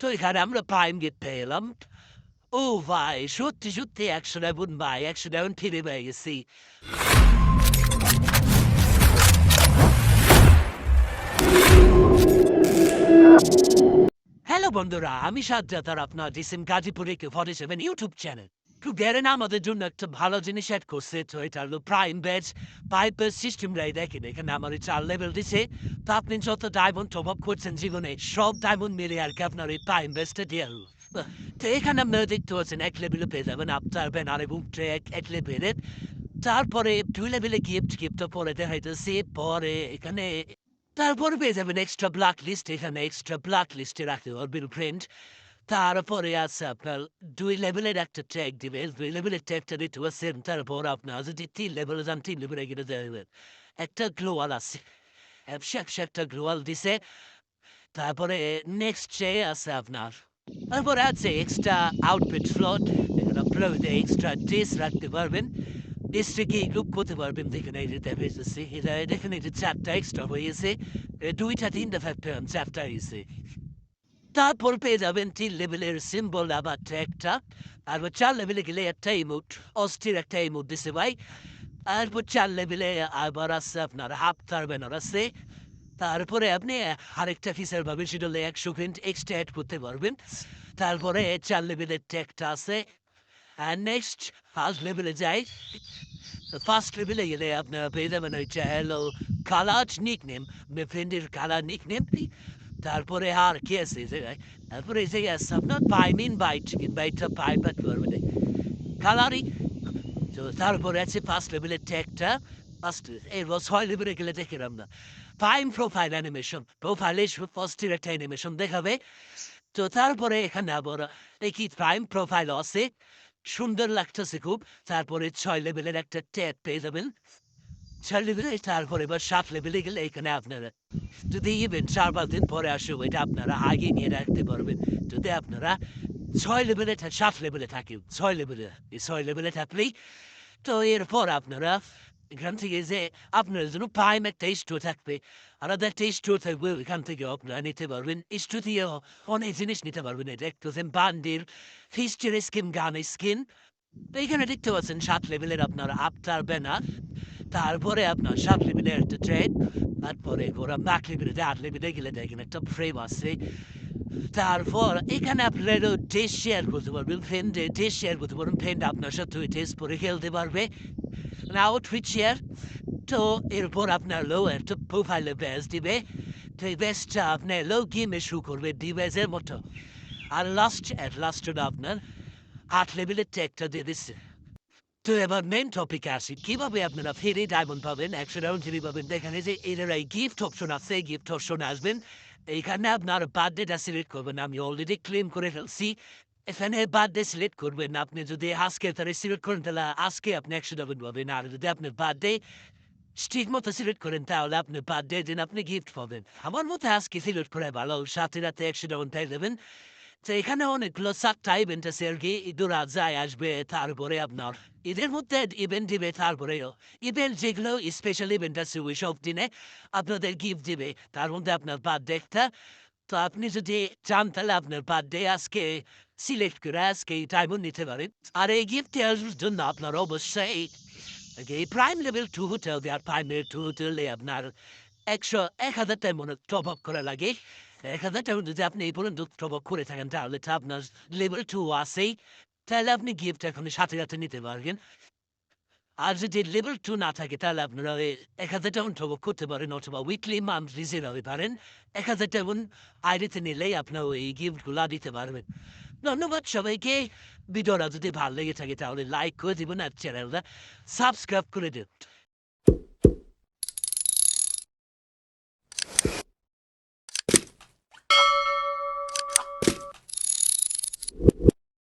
তো এখানে আমরা পাইম গেট পেলাম ও ভাই সত্যি সত্যি একশো নেবুন ভাই একশো নেবুন ফিরে পেয়ে গেছি হ্যালো বন্ধুরা আমি সাজ্জাদ আর আপনার ডিসিম গাজীপুরে সেভেন ইউটিউব চ্যানেল একটু আমাদের জন্য একটা ভালো জিনিস অ্যাড করছে তো এটা হলো প্রাইম ব্যাচ পাইপের সিস্টেমটাই দেখেন এখানে আমার এই চার লেভেল দিছে তো আপনি যত ডায়মন্ড টপ আপ করছেন জীবনে সব ডায়মন্ড মিলে আর কি আপনার এই প্রাইম ব্যাচটা দিয়ে তো এখানে আপনারা দেখতে পাচ্ছেন এক লেভেলে পেয়ে যাবেন আপনার ব্যানার এবং ট্র্যাক এক লেভেলের তারপরে দুই লেভেলে গিফট গিফটটা পরে দেখাইতেছে পরে এখানে তারপরে পেয়ে যাবেন এক্সট্রা ব্ল্যাক লিস্ট এখানে এক্সট্রা ব্ল্যাক লিস্টে রাখতে পারবেন ফ্রেন্ড তারপরে আছে আপনার দুই লেভেলের একটা ট্যাগ দিবে। দুই লেভেলের ট্যাগটা দিতে পারছেন তারপর আপনার যদি তিন লেভেলে যান, তিন লেভেলে গেলে দেবেন একটা গ্লোয়াল আছে। একশো একটা গ্লোয়াল দিছে। তারপরে নেক্সট যে আছে আপনার, তারপরে আছে এক্সট্রা আউটফিট ফ্লট এখানে আপনার এক্সট্রা ড্রেস রাখতে পারবেন। ডিস্ট্রিক্টে গ্রুপ করতে পারবেন। দেখেন এই যে দেখেছি এটা দেখেন এই চারটা এক্সট্রা হয়েছে দুইটা, তিনটা ফ্যাক্টর চারটা হয়েছে তারপর পেয়ে যাবেন তিন লেভেলের সিম্বল আবার ট্র্যাকটা তারপর চার লেভেলে গেলে একটা ইমোট অস্থির একটা ইমোট দিছে ভাই তারপর চার লেভেলে আবার আছে আপনার হাফ তার ব্যানার আছে তারপরে আপনি আরেকটা ফিচার পাবেন সেটা হলো একশো প্রিন্ট এক্সট্রা অ্যাড করতে পারবেন তারপরে চার লেভেলের ট্র্যাকটা আছে আর নেক্সট ফার্স্ট লেভেলে যাই ফার্স্ট লেভেলে গেলে আপনারা পেয়ে যাবেন ওইটা হলো কালাজ নিক নেম ফ্রেন্ডের কালার নিক নেম তারপরে আর কি আছে? তারপরে যে আপনার পাইমিন বাইট বাইটটা পাই পাত পারবে কালারই। তো তারপরে আছে ফার্স্ট লেভেলের ট্যাগটা ফার্স্ট এরপর ছয় লেভেলে গেলে না প্রাইম প্রোফাইল অ্যানিমেশন প্রোফাইলে একটা অ্যানিমেশন দেখাবে। তো তারপরে এখানে আবার দেখি প্রাইম প্রোফাইল আছে। সুন্দর লাগতেছে খুব। তারপরে ছয় লেভেলের একটা ট্যাগ পেয়ে যাবেন। ছয় লেভেলে তারপরে এবার সাত লেভেলে গেলে এখানে আপনারা যদি ইভেন চার পাঁচ দিন পরে আসো এটা আপনারা আগে নিয়ে রাখতে পারবেন যদি আপনারা ছয় লেভেলে সাত লেভেলে থাকেন ছয় লেভেলে এই ছয় লেভেলে থাকলেই তো এরপর আপনারা এখান থেকে যে আপনার জন্য প্রাইম একটা স্টোর থাকবে আলাদা একটা স্টোর থাকবে এখান থেকে আপনারা নিতে পারবেন স্টোর দিয়ে অনেক জিনিস নিতে পারবেন এটা একটু বান্ডিল ফিস্টের স্কিন গানের স্কিন এইখানে দেখতে পাচ্ছেন সাত লেভেলের আপনার আফটার ব্যানার তারপরে আপনার সাত লেভেলের একটা ট্রেড তারপরে ওরা আট লেভেলে আট লেভেলে গেলে দেখেন একটা ফ্রেম আছে। তারপর এখানে আপনারা টেস্ট শেয়ার করতে পারবেন ফ্রেন্ডে টেস্ট শেয়ার করতে পারবেন ফ্রেন্ড আপনার সাথে ওই টেস্ট করে খেলতে পারবে। আউটফিট শেয়ার তো এরপর আপনার লো একটা প্রোফাইলে ব্যাস দিবে। তো এই ব্যাসটা আপনার লো গেমে শু করবে ডিভাইসের মতো। আর লাস্ট অ্যাট লাস্ট আপনার আট লেভেলের ট্যাগটা দিয়ে দিচ্ছে। তো এবার মেন টপিক আসি। কীভাবে আপনারা ফেরি ডায়মন্ড পাবেন, একশো ডায়মন্ড ফ্রি পাবেন? এখানে যে এদের এই গিফট অপশন আছে গিফট অপশন আসবেন। এইখানে আপনার বার্থডেটা সিলেক্ট করবেন। আমি অলরেডি ক্লেম করে ফেলছি। এখানে বার্থডে সিলেক্ট করবেন। আপনি যদি আজকে তারা সিলেক্ট করেন, তাহলে আজকে আপনি একশো ডায়মন্ড পাবেন। আর যদি আপনার বার্থডে স্ট্রিট মতো সিলেক্ট করেন, তাহলে আপনি বার্থডে দিন আপনি গিফট পাবেন। আমার মতো আজকে সিলেক্ট করে ভালো। সাথে রাতে একশো ডায়মন্ড পেয়ে দেবেন তো এখানে অনেকগুলো সাতটা ইভেন্ট আছে আর কি ঈদুরা যায় আসবে, তারপরে আপনার ঈদের মধ্যে ইভেন্ট দিবে, তারপরেও ইভেন্ট যেগুলো স্পেশাল ইভেন্ট আছে, ওই সব দিনে আপনাদের গিফট দিবে। তার মধ্যে আপনার বার্থডে একটা তো আপনি যদি চান তাহলে আপনার বার্থডে আজকে সিলেক্ট করে আজকে টাইমও নিতে পারেন। আর এই গিফট দেওয়ার জন্য আপনার অবশ্যই এই প্রাইম লেভেল টু হোটেল আর প্রাইম লেভেল টু হোটেলে আপনার একশো, এক হাজার টাইম মনে টপ আপ করা লাগে। এক হাজার টাইম আপনি এই পর্যন্ত টপ করে থাকেন তাহলে তো আপনার লেভেল টু আসেই তাহলে আপনি গিফট এখন সাথে সাথে নিতে পারবেন আর যদি লেভেল টু না থাকে তাহলে আপনারা এক হাজার টাউন টপ করতে পারেন অথবা উইকলি মান্থলি যেভাবে পারেন এক হাজার টাউন আইডিতে নিলেই আপনার ওই গিফটগুলো দিতে পারবেন ধন্যবাদ সবাইকে ভিডিওটা যদি ভালো লেগে থাকে তাহলে লাইক করে দিবেন আর চ্যানেলটা সাবস্ক্রাইব করে দিন